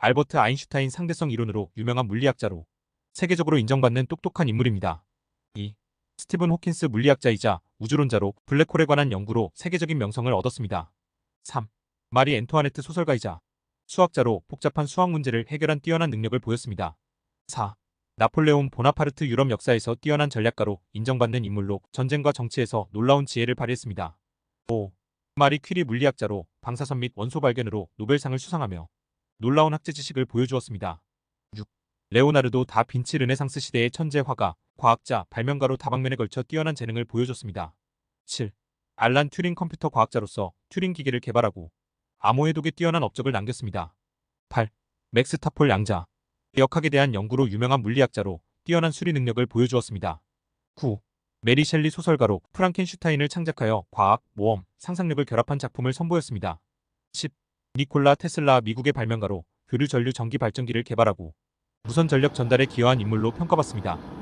알버트 아인슈타인 상대성 이론으로 유명한 물리학자로 세계적으로 인정받는 똑똑한 인물입니다. 2. 스티븐 호킨스 물리학자이자 우주론자로 블랙홀에 관한 연구로 세계적인 명성을 얻었습니다. 3. 마리 앤토아네트 소설가이자 수학자로 복잡한 수학 문제를 해결한 뛰어난 능력을 보였습니다. 4. 나폴레온 보나파르트 유럽 역사에서 뛰어난 전략가로 인정받는 인물로 전쟁과 정치에서 놀라운 지혜를 발휘했습니다. 5. 마리 퀴리 물리학자로 방사선 및 원소 발견으로 노벨상을 수상하며 놀라운 학제 지식을 보여주었습니다. 6. 레오나르도 다 빈치 르네상스 시대의 천재 화가, 과학자, 발명가로 다방면에 걸쳐 뛰어난 재능을 보여줬습니다. 7. 알란 튜링 컴퓨터 과학자로서 튜링 기계를 개발하고 암호해독에 뛰어난 업적을 남겼습니다. 8. 맥스 타폴 양자, 역학에 대한 연구로 유명한 물리학자로 뛰어난 수리 능력을 보여주었습니다. 9. 메리 셸리 소설가로 프랑켄슈타인을 창작하여 과학, 모험, 상상력을 결합한 작품을 선보였습니다. 10. 니콜라 테슬라 미국의 발명가로 교류 전류 전기 발전기를 개발하고 무선 전력 전달에 기여한 인물로 평가받습니다.